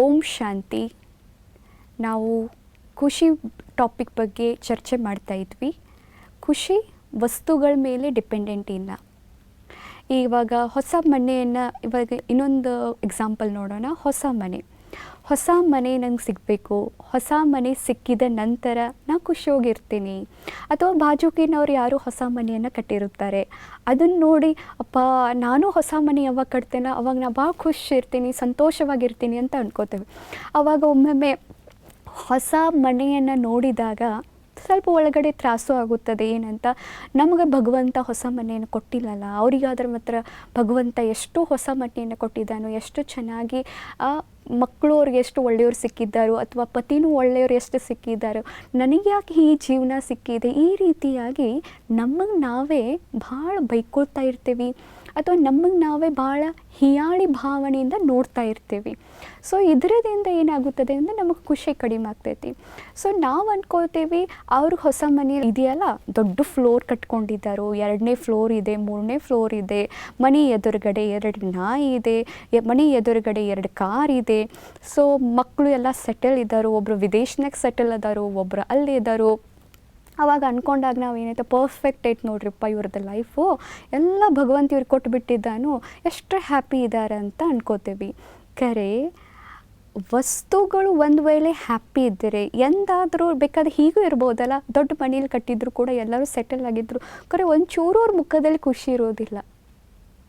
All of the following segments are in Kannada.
ಓಂ ಶಾಂತಿ. ನಾವು ಖುಷಿ ಟಾಪಿಕ್ ಬಗ್ಗೆ ಚರ್ಚೆ ಮಾಡ್ತಾ ಇದ್ವಿ. ಖುಷಿ ವಸ್ತುಗಳ ಮೇಲೆ ಡಿಪೆಂಡೆಂಟ್ ಇಲ್ಲ. ಇವಾಗ ಹೊಸ ಮನೆಯನ್ನು ಇವಾಗ ಇನ್ನೊಂದು ಎಕ್ಸಾಂಪಲ್ ನೋಡೋಣ. ಹೊಸ ಮನೆ. ಹೊಸ ಮನೆ ನಂಗೆ ಸಿಗಬೇಕು. ಹೊಸ ಮನೆ ಸಿಕ್ಕಿದ ನಂತರ ನಾನು ಖುಷಿಯೋಗಿರ್ತೀನಿ. ಅಥವಾ ಬಾಜುಕಿನವ್ರು ಯಾರು ಹೊಸ ಮನೆಯನ್ನು ಕಟ್ಟಿರುತ್ತಾರೆ. ಅದನ್ನು ನೋಡಿ, ಅಪ್ಪ, ನಾನು ಹೊಸ ಮನೆ ಯಾವಾಗ ಕಟ್ತೇನೋ, ಅವಾಗ ನಾನು ಭಾಳ ಖುಷಿ ಇರ್ತೀನಿ ಸಂತೋಷವಾಗಿರ್ತೀನಿ ಅಂತ ಅಂದ್ಕೋತೇವೆ ಅವಾಗ ಒಮ್ಮೊಮ್ಮೆ ಹೊಸ ಮನೆಯನ್ನು ನೋಡಿದಾಗ ಸ್ವಲ್ಪ ಒಳಗಡೆ ತ್ರಾಸು ಆಗುತ್ತದೆ. ಏನಂತ, ನಮಗೆ ಭಗವಂತ ಹೊಸ ಮನೆಯನ್ನು ಕೊಟ್ಟಿಲ್ಲಲ್ಲ. ಅವರಿಗಾದ್ರೆ ಮಾತ್ರ ಭಗವಂತ ಎಷ್ಟು ಹೊಸ ಮನೆಯನ್ನು ಕೊಟ್ಟಿದ್ದಾನೋ, ಎಷ್ಟು ಚೆನ್ನಾಗಿ ಮಕ್ಕಳು ಅವ್ರಿಗೆ ಎಷ್ಟು ಒಳ್ಳೆಯವ್ರು ಸಿಕ್ಕಿದ್ದಾರೋ ಅಥವಾ ಪತಿನೂ ಒಳ್ಳೆಯವ್ರು ಎಷ್ಟು ಸಿಕ್ಕಿದ್ದಾರೋ, ನನಗೆ ಯಾಕೆ ಈ ಜೀವನ ಸಿಕ್ಕಿದೆ? ಈ ರೀತಿಯಾಗಿ ನಮಗೆ ನಾವೇ ಭಾಳ ಬೈಕೊಳ್ತಾ ಇರ್ತೀವಿ. ಅಥವಾ ನಮಗೆ ನಾವೇ ಭಾಳ ಹಿಯಾಳಿ ಭಾವನೆಯಿಂದ ನೋಡ್ತಾ ಇರ್ತೀವಿ. ಸೊ ಇದರದಿಂದ ಏನಾಗುತ್ತದೆ ಅಂದರೆ ನಮಗೆ ಖುಷಿ ಕಡಿಮೆ ಆಗ್ತೈತಿ. ಸೊ ನಾವು ಅಂದ್ಕೊಳ್ತೀವಿ ಅವರು ಹೊಸ ಮನೆ ಇದೆಯಲ್ಲ, ದೊಡ್ಡ ಫ್ಲೋರ್ ಕಟ್ಕೊಂಡಿದ್ದಾರೋ ಎರಡನೇ ಫ್ಲೋರ್ ಇದೆ, ಮೂರನೇ ಫ್ಲೋರ್ ಇದೆ, ಮನೆ ಎದುರುಗಡೆ ಎರಡು ನಾಯಿ ಇದೆ ಮನೆ ಎದುರುಗಡೆ ಎರಡು ಕಾರ್ ಇದೆ. ಸೊ ಮಕ್ಕಳು ಎಲ್ಲ ಸೆಟಲ್ ಇದ್ದಾರೋ ಒಬ್ಬರು ವಿದೇಶನಾಗ ಸೆಟಲ್ ಅದಾರೋ ಒಬ್ಬರು ಅಲ್ಲಿ ಇದ್ದಾರೋ ಅವಾಗ ಅಂದ್ಕೊಂಡಾಗ ನಾವು ಏನೈತೆ ಪರ್ಫೆಕ್ಟ್ ಐತೆ ನೋಡ್ರಿಪ್ಪ ಇವ್ರದ್ದು ಲೈಫು ಎಲ್ಲ ಭಗವಂತ ಇವ್ರಿಗೆ ಕೊಟ್ಬಿಟ್ಟಿದ್ದಾನು. ಎಷ್ಟು ಹ್ಯಾಪಿ ಇದ್ದಾರೆ ಅಂತ ಅನ್ಕೋತೀವಿ. ಕರೆ ವಸ್ತುಗಳು ಒಂದು ವೇಳೆ ಹ್ಯಾಪಿ ಇದ್ದರೆ ಎಂದಾದರೂ ಬೇಕಾದ್ರೆ ಹೀಗೂ ಇರ್ಬೋದಲ್ಲ. ದೊಡ್ಡ ಮನೇಲಿ ಕಟ್ಟಿದ್ರು ಕೂಡ ಎಲ್ಲರೂ ಸೆಟಲ್ ಆಗಿದ್ದರು ಕರೆ ಒಂಚೂರು ಅವ್ರ ಮುಖದಲ್ಲಿ ಖುಷಿ ಇರೋದಿಲ್ಲ.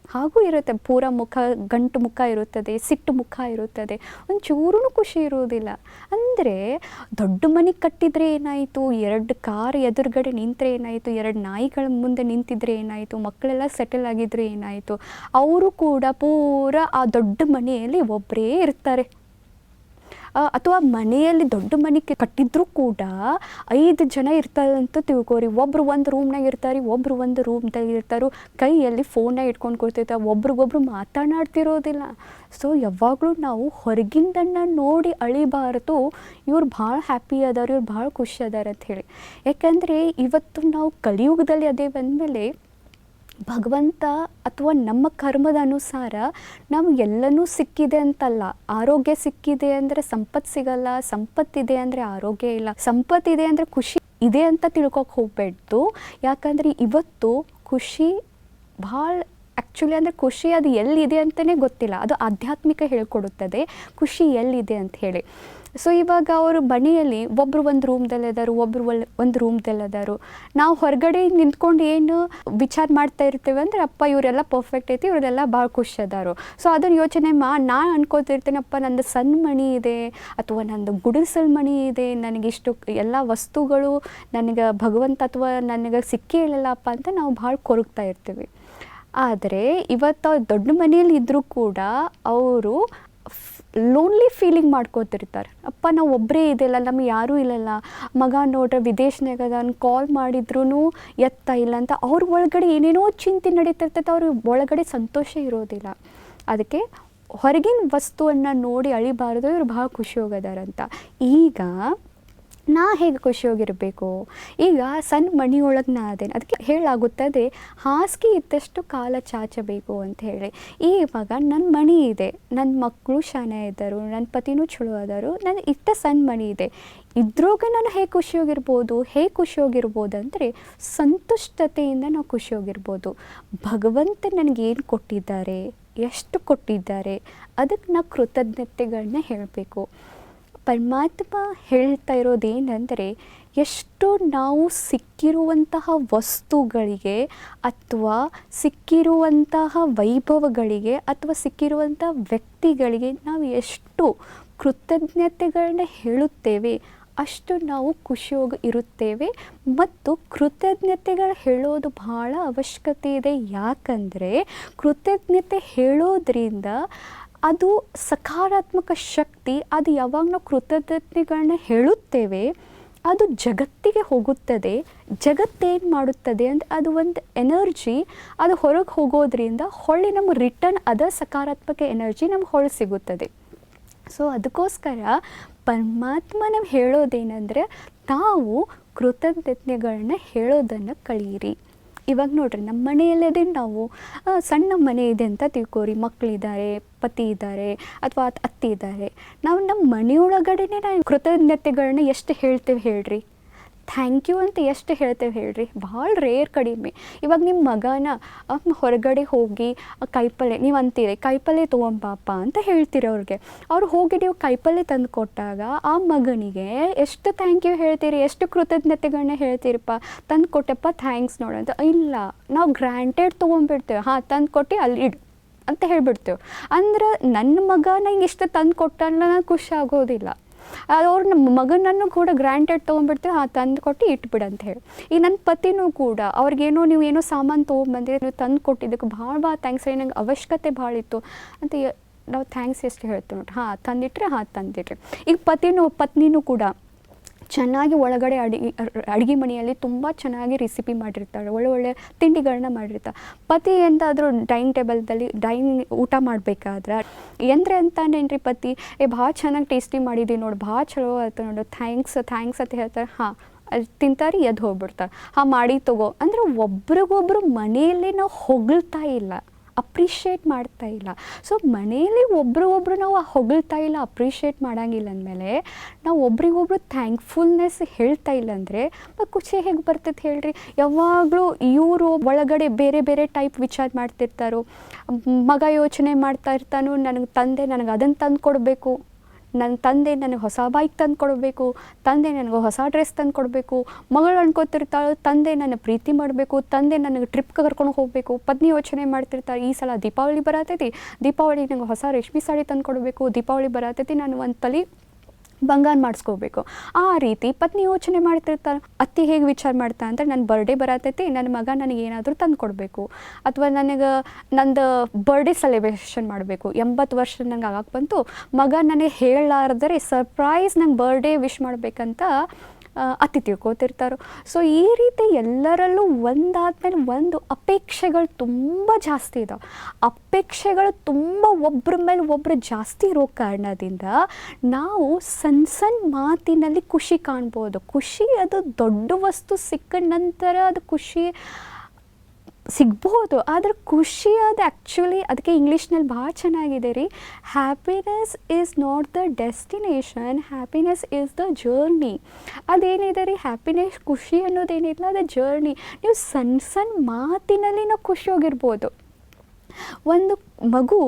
ಹಾಗೂ ಇರುತ್ತೆ. ಪೂರ ಮುಖ, ಗಂಟು ಮುಖ ಇರುತ್ತದೆ, ಸಿಟ್ಟು ಮುಖ ಇರುತ್ತದೆ. ಒಂಚೂರೂ ಖುಷಿ ಇರುವುದಿಲ್ಲ. ಅಂದರೆ ದೊಡ್ಡ ಮನೆ ಕಟ್ಟಿದರೆ ಏನಾಯಿತು? ಎರಡು ಕಾರ್ ಎದುರುಗಡೆ ನಿಂತರೆ ಏನಾಯಿತು? ಎರಡು ನಾಯಿಗಳ ಮುಂದೆ ನಿಂತಿದ್ರೆ ಏನಾಯಿತು? ಮಕ್ಕಳೆಲ್ಲ ಸೆಟಲ್ ಆಗಿದ್ರೆ ಏನಾಯಿತು? ಅವರು ಕೂಡ ಪೂರ ಆ ದೊಡ್ಡ ಮನೆಯಲ್ಲಿ ಒಬ್ಬರೇ ಇರ್ತಾರೆ. ಅಥವಾ ಮನೆಯಲ್ಲಿ ದೊಡ್ಡ ಮನೆ ಕಟ್ಟಿದ್ರೂ ಕೂಡ ಐದು ಜನ ಇರ್ತಾರೆ ಅಂತ ತಿಳ್ಕೋರಿ. ಒಬ್ರು ಒಂದು ರೂಮ್ನಾಗ ಇರ್ತಾರೆ, ಒಬ್ರು ಒಂದು ರೂಮ್ದಾಗ ಇರ್ತಾರೋ. ಕೈಯಲ್ಲಿ ಫೋನ್ನ ಇಟ್ಕೊಂಡು ಕೂತಿರ್ತಾರೆ. ಒಬ್ರಿಗೊಬ್ರು ಮಾತನಾಡ್ತಿರೋದಿಲ್ಲ. ಸೊ ಯಾವಾಗಲೂ ನಾವು ಹೊರಗಿಂದನ್ನ ನೋಡಿ ಅಳಿಬಾರದು. ಇವ್ರು ಭಾಳ ಹ್ಯಾಪಿ ಅದಾರ, ಇವ್ರು ಭಾಳ ಖುಷಿ ಅದಾರ ಅಂತ ಹೇಳಿ. ಯಾಕಂದರೆ, ಇವತ್ತು ನಾವು ಕಲಿಯುಗದಲ್ಲಿ ಅದೇ ಬಂದಮೇಲೆ ಭಗವಂತ ಅಥವಾ ನಮ್ಮ ಕರ್ಮದ ಅನುಸಾರ ನಮ್ಗೆ ಎಲ್ಲನೂ ಸಿಕ್ಕಿದೆ ಅಂತಲ್ಲ. ಆರೋಗ್ಯ ಸಿಕ್ಕಿದೆ ಅಂದರೆ ಸಂಪತ್ತು ಸಿಗಲ್ಲ, ಸಂಪತ್ತಿದೆ ಅಂದರೆ ಆರೋಗ್ಯ ಇಲ್ಲ. ಸಂಪತ್ತಿದೆ ಅಂದರೆ ಖುಷಿ ಇದೆ ಅಂತ ತಿಳ್ಕೊಕ್ಕೆ ಹೋಗ್ಬೇಡ್ದು. ಯಾಕಂದರೆ ಇವತ್ತು ಖುಷಿ ಭಾಳ ಆ್ಯಕ್ಚುಲಿ ಅಂದರೆ ಖುಷಿ ಅದು ಎಲ್ಲಿದೆ ಅಂತಲೇ ಗೊತ್ತಿಲ್ಲ. ಅದು ಆಧ್ಯಾತ್ಮಿಕ ಹೇಳ್ಕೊಡುತ್ತದೆ. ಖುಷಿ ಎಲ್ಲಿದೆ ಅಂತ ಹೇಳಿ. ಸೊ ಇವಾಗ ಅವರು ಮನೆಯಲ್ಲಿ ಒಬ್ಬರು ಒಂದು ರೂಮ್ದಲ್ಲಿ ಅದಾರು ಒಬ್ಬರು ಒಲ್, ಒಂದು ರೂಮ್ದಲ್ಲಿ ಅದಾರು ನಾವು ಹೊರಗಡೆ ನಿಂತ್ಕೊಂಡು ಏನು ವಿಚಾರ ಮಾಡ್ತಾ ಇರ್ತೇವೆ ಅಂದರೆ, ಅಪ್ಪ, ಇವರೆಲ್ಲ ಪರ್ಫೆಕ್ಟ್ ಐತಿ, ಇವರೆಲ್ಲ ಭಾಳ ಖುಷಿ ಅದಾರು. ಸೊ ಅದನ್ನು ಯೋಚನೆ ಮಾ ನಾ ಅನ್ಕೋತಿರ್ತೇನಪ್ಪ ನಂದು ಸಣ್ಣ ಮಣಿ ಇದೆ, ಅಥವಾ ನಂದು ಗುಡಿಸಲ್ ಮಣಿ ಇದೆ ನನಗೆ ಇಷ್ಟು ಎಲ್ಲ ವಸ್ತುಗಳು, ನನಗೆ ಭಗವಂತ ಅಥವಾ ನನಗೆ ಸಿಕ್ಕೇ ಇಲ್ಲಲ್ಲಪ್ಪ ಅಂತ ನಾವು ಭಾಳ ಕೊರಗ್ತಾ ಇರ್ತೀವಿ. ಆದರೆ ಇವತ್ತು ದೊಡ್ಡ ಮನೆಯಲ್ಲಿ ಇದ್ದರೂ ಕೂಡ ಅವರು ಲೋನ್ಲಿ ಫೀಲಿಂಗ್ ಮಾಡ್ಕೋತಿರ್ತಾರೆ. ಅಪ್ಪ, ನಾವು ಒಬ್ಬರೇ ಇದೆಲ್ಲ, ನಮಗೆ ಯಾರೂ ಇಲ್ಲಲ್ಲ. ಮಗ ನೋಡ್ರೆ ವಿದೇಶನಾಗ ಅದನ್ನು ಕಾಲ್ ಮಾಡಿದ್ರೂ ಎತ್ತ ಇಲ್ಲ ಅಂತ ಅವ್ರ ಒಳಗಡೆ ಏನೇನೋ ಚಿಂತೆ ನಡೀತಿರ್ತೈತೆ, ಅವ್ರ ಒಳಗಡೆ ಸಂತೋಷ ಇರೋದಿಲ್ಲ. ಅದಕ್ಕೆ ಹೊರಗಿನ ವಸ್ತುವನ್ನು ನೋಡಿ ಅಳಿಬಾರ್ದು, ಇವ್ರು ಭಾಳ ಖುಷಿ ಹೋಗದಾರಂತ. ಈಗ ನಾ ಹೇಗೆ ಖುಷಿಯಾಗಿರಬೇಕು ಈಗ ಸಣ್ಣ ಮಣಿಯೊಳಗೆ ನಾ ಅದೇನು, ಅದಕ್ಕೆ ಹೇಳಾಗುತ್ತದೆ, ಹಾಸಿಗೆ ಇದ್ದಷ್ಟು ಕಾಲ ಚಾಚಬೇಕು ಅಂತ ಹೇಳಿ. ಇವಾಗ ನನ್ನ ಮಣಿ ಇದೆ ನನ್ನ ಮಕ್ಕಳು ಶಾನೆ ಇದ್ದರು ನನ್ನ ಪತಿನೂ ಚಲೋ ಆದರು ನನ್ನ ಇಷ್ಟ ಸಣ್ಣ ಮಣಿ ಇದೆ. ಇದ್ರಾಗ ನಾನು ಹೇಗೆ ಖುಷಿಯಾಗಿರ್ಬೋದು ಹೇಗೆ ಖುಷಿಯಾಗಿರ್ಬೋದು ಅಂದರೆ ಸಂತುಷ್ಟತೆಯಿಂದ ನಾವು ಖುಷಿಯಾಗಿರ್ಬೋದು ಭಗವಂತ ನನಗೇನು ಕೊಟ್ಟಿದ್ದಾರೆ, ಎಷ್ಟು ಕೊಟ್ಟಿದ್ದಾರೆ, ಅದಕ್ಕೆ ನಾವು ಕೃತಜ್ಞತೆಗಳನ್ನ ಹೇಳಬೇಕು. ಪರಮಾತ್ಮ ಹೇಳ್ತಾ ಇರೋದೇನೆಂದರೆ ಎಷ್ಟು ನಾವು ಸಿಕ್ಕಿರುವಂತಹ ವಸ್ತುಗಳಿಗೆ ಅಥವಾ ಸಿಕ್ಕಿರುವಂತಹ ವೈಭವಗಳಿಗೆ ಅಥವಾ ಸಿಕ್ಕಿರುವಂಥ ವ್ಯಕ್ತಿಗಳಿಗೆ ನಾವು ಎಷ್ಟು ಕೃತಜ್ಞತೆಗಳನ್ನ ಹೇಳುತ್ತೇವೆ, ಅಷ್ಟು ನಾವು ಖುಷಿಯೋಗಿ ಇರುತ್ತೇವೆ ಮತ್ತು ಕೃತಜ್ಞತೆಗಳು ಹೇಳೋದು ಬಹಳ ಅವಶ್ಯಕತೆ ಇದೆ. ಯಾಕಂದರೆ ಕೃತಜ್ಞತೆ ಹೇಳೋದ್ರಿಂದ ಅದು ಸಕಾರಾತ್ಮಕ ಶಕ್ತಿ, ಅದು ಯಾವಾಗ ನಾವು ಕೃತಜ್ಞತೆಗಳನ್ನ ಹೇಳುತ್ತೇವೆ, ಅದು ಜಗತ್ತಿಗೆ ಹೋಗುತ್ತದೆ. ಜಗತ್ತೇನು ಮಾಡುತ್ತದೆ ಅಂದರೆ ಅದು ಒಂದು ಎನರ್ಜಿ, ಅದು ಹೊರಗೆ ಹೋಗೋದ್ರಿಂದ ಹೊಳ್ಳಿ ನಮ್ಗೆ ರಿಟರ್ನ್ ಅದ ಸಕಾರಾತ್ಮಕ ಎನರ್ಜಿ ನಮ್ಗೆ ಹೊಳೆ ಸಿಗುತ್ತದೆ. ಸೊ ಅದಕ್ಕೋಸ್ಕರ ಪರಮಾತ್ಮ ನಮ್ಗೆ ಹೇಳೋದೇನೆಂದರೆ, ತಾವು ಕೃತಜ್ಞತೆಗಳನ್ನ ಹೇಳೋದನ್ನು ಕಳೀರಿ. ಇವಾಗ ನೋಡ್ರಿ ನಮ್ಮ ಮನೆಯಲ್ಲದೇ ನಾವು ಸಣ್ಣ ಮನೆ ಇದೆ ಅಂತ ತಿಳ್ಕೋರಿ ಮಕ್ಕಳಿದ್ದಾರೆ ಪತಿ ಇದ್ದಾರೆ, ಅಥವಾ ಅತ್ತಿ ಇದ್ದಾರೆ. ನಾವು ನಮ್ಮ ಮನೆಯೊಳಗಡೆನೆ ನಾವು ಕೃತಜ್ಞತೆಗಳನ್ನ ಎಷ್ಟು ಹೇಳ್ತೇವೆ ಹೇಳ್ರಿ? ಥ್ಯಾಂಕ್ ಯು ಅಂತ ಎಷ್ಟು ಹೇಳ್ತೇವೆ ಹೇಳ್ರಿ. ಭಾಳ ರೇರ್ ಕಡಿಮೆ. ಇವಾಗ ನಿಮ್ಮ ಮಗನ ಹೊರಗಡೆ ಹೋಗಿ ಆ ಕಾಯಿಪಲ್ಲೆ ನೀವು ಅಂತೀರಿ ಕಾಯಿಪಲ್ಲೆ ತೊಗೊಂಬಾಪ ಅಂತ ಹೇಳ್ತೀರಿ ಅವ್ರಿಗೆ. ಅವ್ರು ಹೋಗಿ ನೀವು ಕಾಯಿಪಲ್ಲೆ ತಂದು ಕೊಟ್ಟಾಗ ಆ ಮಗನಿಗೆ ಎಷ್ಟು ಥ್ಯಾಂಕ್ ಯು ಹೇಳ್ತೀರಿ, ಎಷ್ಟು ಕೃತಜ್ಞತೆಗಳನ್ನ ಹೇಳ್ತೀರಪ್ಪ. ತಂದು ಕೊಟ್ಟಪ್ಪ ಥ್ಯಾಂಕ್ಸ್ ನೋಡಂತ ಇಲ್ಲ, ನಾವು ಗ್ರ್ಯಾಂಟೆಡ್ ತೊಗೊಂಡ್ಬಿಡ್ತೇವೆ. ಹಾಂ, ತಂದು ಕೊಟ್ಟು ಅಲ್ಲಿ ಇಡು ಅಂತ ಹೇಳ್ಬಿಡ್ತೇವೆ. ಅಂದ್ರೆ ನನ್ನ ಮಗ ನಂಗೆ ಇಷ್ಟು ತಂದು ನಾನು ಖುಷಿ ಆಗೋದಿಲ್ಲ. ಅವ್ರು ನಮ್ಮ ಮಗನನ್ನು ಕೂಡ ಗ್ರ್ಯಾಂಟೆಡ್ ತೊಗೊಂಡ್ಬಿಡ್ತೀವಿ ಹಾಂ ತಂದು ಕೊಟ್ಟು ಇಟ್ಬಿಡು ಅಂತ ಹೇಳಿ. ಈಗ ನನ್ನ ಪತಿನೂ ಕೂಡ ಅವ್ರಿಗೇನೋ ನೀವು ಏನೋ ಸಾಮಾನು ತೊಗೊಂಡ್ಬಂದಿರಿ, ನೀವು ತಂದು ಕೊಟ್ಟಿದ್ದಕ್ಕೆ ಭಾಳ ಭಾಳ ಥ್ಯಾಂಕ್ಸ್ ರೀ ನಂಗೆ ಅವಶ್ಯಕತೆ ಭಾಳ ಇತ್ತು ಅಂತ ನಾವು ಥ್ಯಾಂಕ್ಸ್ ಎಷ್ಟು ಹೇಳ್ತೀವಿ ನೋಡಿ ಹಾಂ, ತಂದಿಟ್ರೆ, ಹಾಂ, ತಂದಿಟ್ರಿ. ಈಗ ಪತಿನೂ, ಪತ್ನಿನೂ ಕೂಡ ಚೆನ್ನಾಗಿ ಒಳಗಡೆ ಅಡಿಗೆ ಅಡುಗೆ ಮನೆಯಲ್ಲಿ ತುಂಬ ಚೆನ್ನಾಗಿ ರೆಸಿಪಿ ಮಾಡಿರ್ತಾಳೆ ಒಳ್ಳೆ ಒಳ್ಳೆ ತಿಂಡಿಗಳನ್ನ ಮಾಡಿರ್ತಾಳೆ ಪತಿ ಎಂತಾದರೂ ಡೈನಿಂಗ್ ಟೇಬಲ್ದಲ್ಲಿ ಡೈನಿಂಗ್ ಊಟ ಮಾಡಬೇಕಾದ್ರೆ ಎಂದ್ರೆ ಅಂತಾನೇನ್ರಿ ಪತಿ? ಏ, ಭಾಳ ಚೆನ್ನಾಗಿ ಟೇಸ್ಟಿ ಮಾಡಿದ್ದೀವಿ ನೋಡಿ, ಭಾಳ ಚಲೋ ಆಯ್ತು ನೋಡು ಥ್ಯಾಂಕ್ಸ್ ಥ್ಯಾಂಕ್ಸ್ ಅಂತ ಹೇಳ್ತಾರೆ. ಹಾಂ, ಅಲ್ಲಿ ತಿಂತಾರೆ, ಎದ್ದು ಹೋಗ್ಬಿಡ್ತಾರೆ. ಹಾಂ, ಮಾಡಿ ತಗೋ. ಅಂದರೆ ಒಬ್ರಿಗೊಬ್ರು ಮನೆಯಲ್ಲಿ ನಾವು ಹೊಗಳ್ತಾ ಇಲ್ಲ. ಅಪ್ರಿಷಿಯೇಟ್ ಮಾಡ್ತಾ ಇಲ್ಲ. ಸೊ ಮನೆಯಲ್ಲಿ ಒಬ್ಬರು ಒಬ್ಬರು ನಾವು ಹೊಗಳ್ತಾ ಇಲ್ಲ, ಅಪ್ರಿಷಿಯೇಟ್ ಮಾಡೋಂಗಿಲ್ಲ ಅಂದಮೇಲೆ ನಾವು ಒಬ್ರಿಗೊಬ್ರು ಥ್ಯಾಂಕ್ಫುಲ್ನೆಸ್ ಹೇಳ್ತಾ ಇಲ್ಲ ಅಂದರೆ ಖುಷಿ ಹೇಗೆ ಬರ್ತೈತೆ ಹೇಳ್ರಿ? ಯಾವಾಗಲೂ ಇವರು ಒಳಗಡೆ ಬೇರೆ ಬೇರೆ ಟೈಪ್ ವಿಚಾರ ಮಾಡ್ತಿರ್ತಾರೋ. ಮಗ ಯೋಚನೆ ಮಾಡ್ತಾ ಇರ್ತಾನೋ, ನನಗೆ ತಂದೆ ನನಗೆ ಅದನ್ನು ತಂದು ಕೊಡಬೇಕು ನನ್ನ ತಂದೆ ನನಗೆ ಹೊಸ ಬೈಕ್ ತಂದು ಕೊಡಬೇಕು, ತಂದೆ ನನಗೆ ಹೊಸ ಡ್ರೆಸ್ ತಂದು ಕೊಡಬೇಕು, ಮಗಳು ಅನ್ಕೋತಿರ್ತಾಳೆ, ತಂದೆ ನನ್ನ ಪ್ರೀತಿ ಮಾಡಬೇಕು, ತಂದೆ ನನಗೆ ಟ್ರಿಪ್ ಕರ್ಕೊಂಡು ಹೋಗಬೇಕು, ಪತ್ನಿ ಯೋಚನೆ ಮಾಡ್ತಿರ್ತಾರೆ, ಈ ಸಲ ದೀಪಾವಳಿ ಬರತೈತಿ ದೀಪಾವಳಿ ನನಗೆ ಹೊಸ ರೇಷ್ಮೆ ಸಾಡಿ ತಂದು ಕೊಡಬೇಕು, ದೀಪಾವಳಿ ಬರತೈತಿ, ನಾನು ಒಂದು ತಲೆ ಬಂಗಾರ ಮಾಡಿಸ್ಕೋಬೇಕು. ಆ ರೀತಿ ಪತ್ನಿ ಯೋಚನೆ ಮಾಡ್ತಿರ್ತಾರೆ ಅತ್ತಿ ಹೇಗೆ ವಿಚಾರ ಮಾಡ್ತಾ ಅಂದರೆ ನನ್ನ ಬರ್ಡೇ ಬರತೈತಿ, ನನ್ನ ಮಗ ನನಗೆ ಏನಾದರೂ ತಂದು ಕೊಡಬೇಕು. ಅಥವಾ ನನಗೆ ನಂದು ಬರ್ಡೇ ಸೆಲೆಬ್ರೇಷನ್ ಮಾಡಬೇಕು. ಎಂಬತ್ತು ವರ್ಷ ನಂಗೆ ಆಗಕ್ಕೆ ಬಂತು. ಮಗ ನನಗೆ ಹೇಳಲಾರ್ದರೆ ಸರ್ಪ್ರೈಸ್ ನಂಗೆ ಬರ್ಡೇ ವಿಶ್ ಮಾಡಬೇಕಂತ ಅತಿ ತಿಳ್ಕೊತಿರ್ತಾರೋ. ಸೊ ಈ ರೀತಿ ಎಲ್ಲರಲ್ಲೂ ಒಂದಾದ್ಮೇಲೆ ಒಂದು ಅಪೇಕ್ಷೆಗಳು ತುಂಬ ಜಾಸ್ತಿ ಇದಾವೆ. ಅಪೇಕ್ಷೆಗಳು ತುಂಬ ಒಬ್ಬರ ಮೇಲೆ ಒಬ್ಬರು ಜಾಸ್ತಿ ಇರೋ ಕಾರಣದಿಂದ ನಾವು ಸಣ್ಣ ಸಣ್ಣ ಮಾತಿನಲ್ಲಿ ಖುಷಿ ಕಾಣ್ಬೋದು. ಖುಷಿ ಅದು ದೊಡ್ಡ ವಸ್ತು ಸಿಕ್ಕ ನಂತರ ಅದು ಖುಷಿ ಸಿಗ್ಬೋದು, ಆದರೆ ಖುಷಿ ಅದು ಆ್ಯಕ್ಚುಲಿ ಅದಕ್ಕೆ ಇಂಗ್ಲೀಷ್ನಲ್ಲಿ ಭಾಳ ಚೆನ್ನಾಗಿದೆ ರೀ. Happiness is not the destination happiness is the journey ಅದೇನಿದೆ ರೀ? ಹ್ಯಾಪಿನೆಸ್ ಖುಷಿ ಅನ್ನೋದೇನಿಲ್ಲ, ಅದು ಜರ್ನಿ ನೀವು ಸಣ್ಣ ಸಣ್ಣ ಮಾತಿನಲ್ಲಿ ನಾವು ಖುಷಿಯಾಗಿರ್ಬೋದು ಒಂದು ಮಗು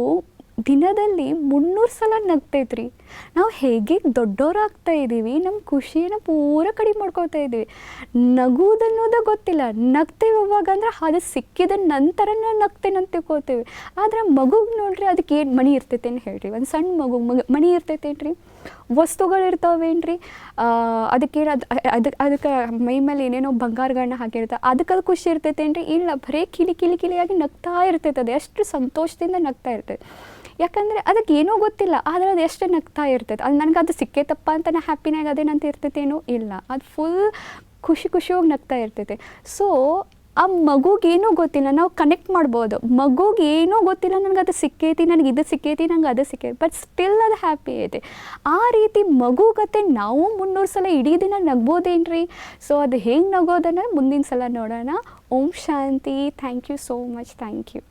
ದಿನದಲ್ಲಿ ಮುನ್ನೂರು ಸಲ ನಗ್ತೈತ್ರಿ. ನಾವು ಹೇಗೆ ದೊಡ್ಡವರಾಗ್ತಾ ಇದ್ದೀವಿ, ನಮ್ಮ ಖುಷಿಯನ್ನು ಪೂರ ಕಡಿಮೆ ಮಾಡ್ಕೋತಾ ಇದ್ದೀವಿ. ನಗುವುದನ್ನೋದೇ ಗೊತ್ತಿಲ್ಲ, ನಗ್ತೇವೆ ಅವಾಗ ಅಂದ್ರೆ ಅದು ಸಿಕ್ಕಿದ ನಂತರ ನಗ್ತೇನೆ ಅಂತ ತಿಳ್ಕೊತೀವಿ ಆದ್ರೆ ಮಗುಗೆ ನೋಡ್ರಿ ಅದಕ್ಕೆ ಏನು ಮಣಿ ಇರ್ತೈತೇನು ಹೇಳ್ರಿ. ಒಂದು ಸಣ್ಣ ಮಗು, ಮಗ, ಮಣಿ ಇರ್ತೈತೇನ್ರಿ ವಸ್ತುಗಳು ಇರ್ತಾವೇನ್ರಿ ಅದಕ್ಕೆ ಅದು ಅದಕ್ಕೆ ಅದಕ್ಕೆ ಮೈ ಮೇಲೆ ಏನೇನೋ ಬಂಗಾರಗಳನ್ನ ಹಾಕಿರ್ತಾರೆ ಅದಕ್ಕೆ ಅದು ಖುಷಿ ಇರ್ತೈತೇನ್ರಿ ಇಲ್ಲ, ಬರೀ ಕಿಲಿ ಕಿಲಿ, ಕಿಲಿಯಾಗಿ ನಗ್ತಾ ಇರ್ತೈತೆ ಅದು. ಎಷ್ಟು ಸಂತೋಷದಿಂದ ನಗ್ತಾ ಇರ್ತೈತೆ. ಯಾಕಂದರೆ ಅದಕ್ಕೆ ಏನೂ ಗೊತ್ತಿಲ್ಲ, ಆದರೆ ಅದು ಎಷ್ಟು ನಗ್ತಾ ಇರ್ತೈತೆ. ಅದು ನನಗೆ ಅದು ಸಿಕ್ಕೇ ತಪ್ಪ ಅಂತ ನಾನು ಹ್ಯಾಪಿನಾಗ ಅದೇನಂತ ಇರ್ತೈತೇನೋ ಇಲ್ಲ. ಅದು ಫುಲ್ ಖುಷಿ ಖುಷಿಯಾಗಿ ನಗ್ತಾ ಇರ್ತೈತೆ. ಸೊ ಆ ಮಗುಗೇನೂ ಗೊತ್ತಿಲ್ಲ. ನಾವು ಕನೆಕ್ಟ್ ಮಾಡ್ಬೋದು. ಮಗುಗೆ ಏನೂ ಗೊತ್ತಿಲ್ಲ ನನಗೆ ಅದು ಸಿಕ್ಕೈತಿ, ನನಗೆ ಇದು ಸಿಕ್ಕೈತಿ, ನಂಗೆ ಅದು ಸಿಕ್ಕೈತಿ ಬಟ್ ಸ್ಟಿಲ್ ಅದು ಹ್ಯಾಪಿ ಐತೆ. ಆ ರೀತಿ ಮಗುಗತೆ ನಾವು ಮುನ್ನೂರು ಸಲ ಇಡೀ ದಿನ ನಗ್ಬೋದೇನ್ರಿ? ಸೊ ಅದು ಹೆಂಗೆ ನಗೋದನ್ನು ಮುಂದಿನ ಸಲ ನೋಡೋಣ. Om Shanti. Thank you so much thank you